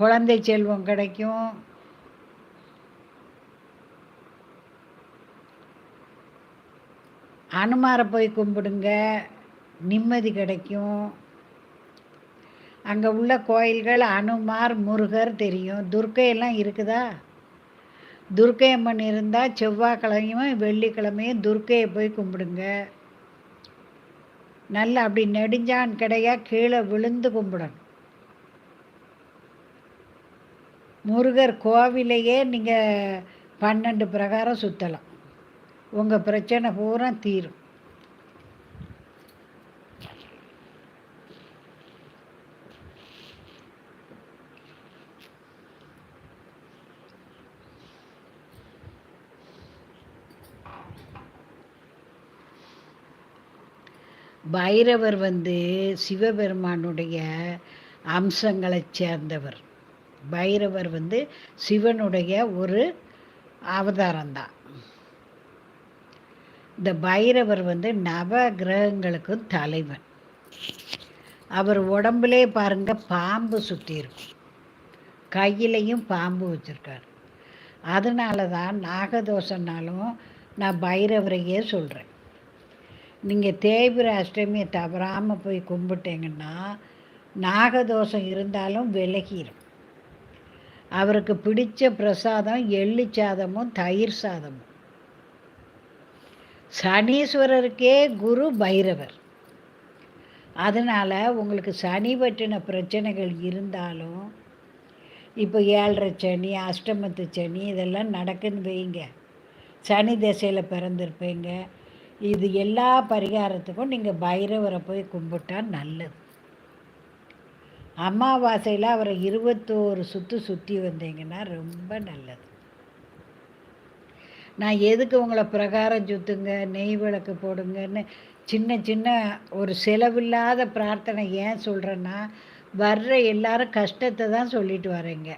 குழந்தை செல்வம் கிடைக்கும். அனுமாரை போய் கும்பிடுங்க. நிம்மதி கிடைக்கும். அங்கே உள்ள கோயில்கள் அனுமார் முருகர் தெரியும். துர்க்கையெல்லாம் இருக்குதா? துர்க்கை அம்மன் இருந்தால் செவ்வாய்க்கிழமையும் வெள்ளிக்கிழமையும் துர்க்கையை போய் கும்பிடுங்க. நல்லா அப்படி நெடுஞ்சான் கிடையா கீழே விழுந்து கும்பிடணும். முருகர் கோவிலையே நீங்கள் பன்னெண்டு பிரகாரம் சுற்றலாம் உங்கள் பிரச்சனை பூரா தீரும். பைரவர் வந்து சிவபெருமானுடைய அம்சங்களைச் சேர்ந்தவர். பைரவர் வந்து சிவனுடைய ஒரு அவதாரம்தான். இந்த பைரவர் வந்து நவ கிரகங்களுக்கும் தலைவன். அவர் உடம்புலே பாருங்க பாம்பு சுற்றி இருக்கும் கையிலையும் பாம்பு வச்சுருக்கார். அதனால தான் நாகதோஷன்னாலும் நான் பைரவரையே சொல்கிறேன் நீங்கள் தேய்பிர அஷ்டமியை தவறாமல் போய் கும்பிட்டீங்கன்னா நாகதோஷம் இருந்தாலும் விலகிடும் அவருக்கு பிடிச்ச பிரசாதம் எள்ளு சாதமும் தயிர் சாதமும். சனீஸ்வரருக்கே குரு பைரவர். அதனால் உங்களுக்கு சனி பற்றின பிரச்சனைகள் இருந்தாலும் இப்போ ஏழரை சனி அஷ்டமத்து சனி இதெல்லாம் நடக்குன்னு வைங்க. சனி திசையில் பிறந்திருப்பீங்க. இது எல்லா பரிகாரத்துக்கும் நீங்கள் பைரவரை போய் கும்பிட்டா நல்லது. அமாவாசையில் அவரை இருபத்தோரு சுற்று சுற்றி வந்தீங்கன்னா ரொம்ப நல்லது. நான் எதுக்கு உங்களை பிரகாரம் சுற்றுங்க நெய் விளக்கு போடுங்கன்னு சின்ன சின்ன ஒரு செலவில்லாத பிரார்த்தனை ஏன் சொல்கிறேன்னா வர்ற எல்லாரும் கஷ்டத்தை தான் சொல்லிட்டு வரீங்க.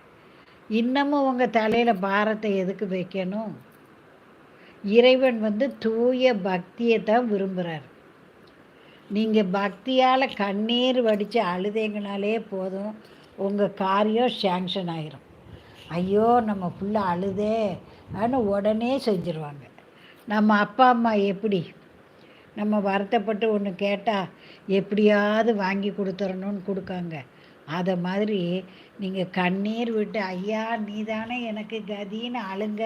இன்னமும் உங்கள் தலையில் பாரத்தை எதுக்கு வைக்கணும்? இறைவன் வந்து தூய பக்தியை தான் விரும்புகிறார் நீங்கள் பக்தியால் கண்ணீர் வடித்து அழுதீங்கனாலே போதும். உங்கள் காரியம் சேங்ஷன் ஆயிரும். ஐயோ நம்ம ஃபுல்லாக அழுதே ஆனால் உடனே செஞ்சுருவாங்க. நம்ம அப்பா அம்மா எப்படி? நம்ம வருத்தப்பட்டு ஒன்று கேட்டால் எப்படியாவது வாங்கி கொடுத்துடணும்னு கொடுக்காங்க. அதை மாதிரி நீங்கள் கண்ணீர் விட்டு ஐயா நீ தானே எனக்கு கதின்னு அழுங்க.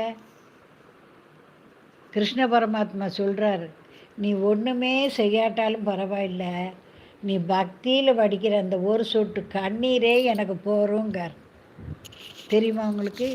கிருஷ்ண பரமாத்மா சொல்கிறாரு நீ ஒன்றுமே செய்யாட்டாலும் பரவாயில்ல. நீ பக்தியில் வடிக்கிற அந்த ஒரு சொட்டு கண்ணீரே எனக்கு போகிறோங்கார் தெரியுமா உங்களுக்கு?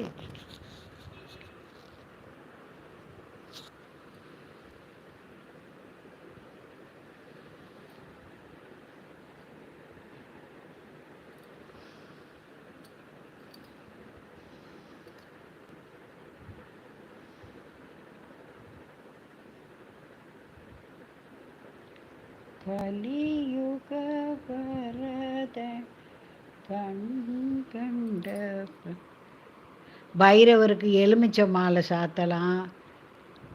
கலியுக வரத கண் கண்ட பைரவருக்கு எலுமிச்சை மாலை சாத்தலாம்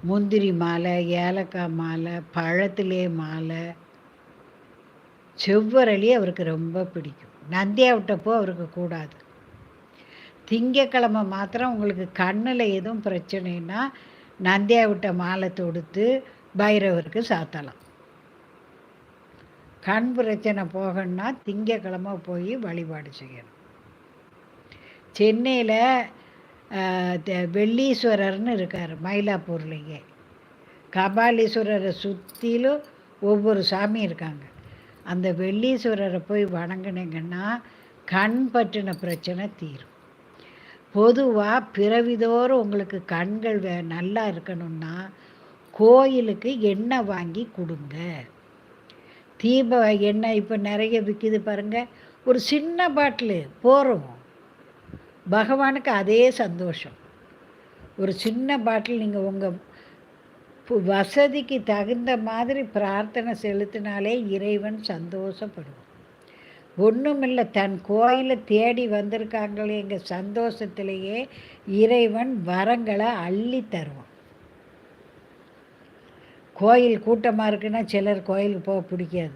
முந்திரி மாலை ஏலக்காய் மாலை பழத்திலே மாலை. செவ்வரளி அவருக்கு ரொம்ப பிடிக்கும். நந்தியாவிட்டப்போ அவருக்கு கூடாது. திங்கக்கிழமை மாத்திரம் உங்களுக்கு கண்ணில் எதுவும் பிரச்சனைனா நந்தியாவிட்ட மாலை தொடுத்து பைரவருக்கு சாத்தலாம். கண் பிரச்சனை போகணுன்னா திங்கக்கிழமை போய் வழிபாடு செய்யணும். சென்னையில் வெள்ளீஸ்வரர்னு இருக்கார் மயிலாப்பூர்லேயே. கபாலீஸ்வரரை சுற்றிலும் ஒவ்வொரு சாமி இருக்காங்க. அந்த வெள்ளீஸ்வரரை போய் வணங்கினீங்கன்னா கண் பற்றின பிரச்சனை தீரும். பொதுவாக பிறவிதோறும் உங்களுக்கு கண்கள் வே நல்லா இருக்கணும்னா கோயிலுக்கு எண்ணெய் வாங்கி கொடுங்க. தீப எண்ணெய் இப்போ நிறைய விற்கிது பாருங்கள் ஒரு சின்ன பாட்டிலு போகிறோம் பகவானுக்கு அதே சந்தோஷம். ஒரு சின்ன பாட்டில் நீங்கள் உங்கள் வசதிக்கு தகுந்த மாதிரி பிரார்த்தனை செலுத்தினாலே இறைவன் சந்தோஷப்படுவான். ஒன்றுமில்லை தன் கோயிலை தேடி வந்திருக்காங்களே எங்கள் சந்தோஷத்திலேயே இறைவன் வரங்களை அள்ளி தருவான். கோயில் கூட்டமாக இருக்குன்னா சிலர் கோயிலுக்கு போக பிடிக்காது.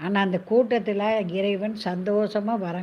ஆனால் அந்த கூட்டத்தில் இறைவன் சந்தோஷமாக வர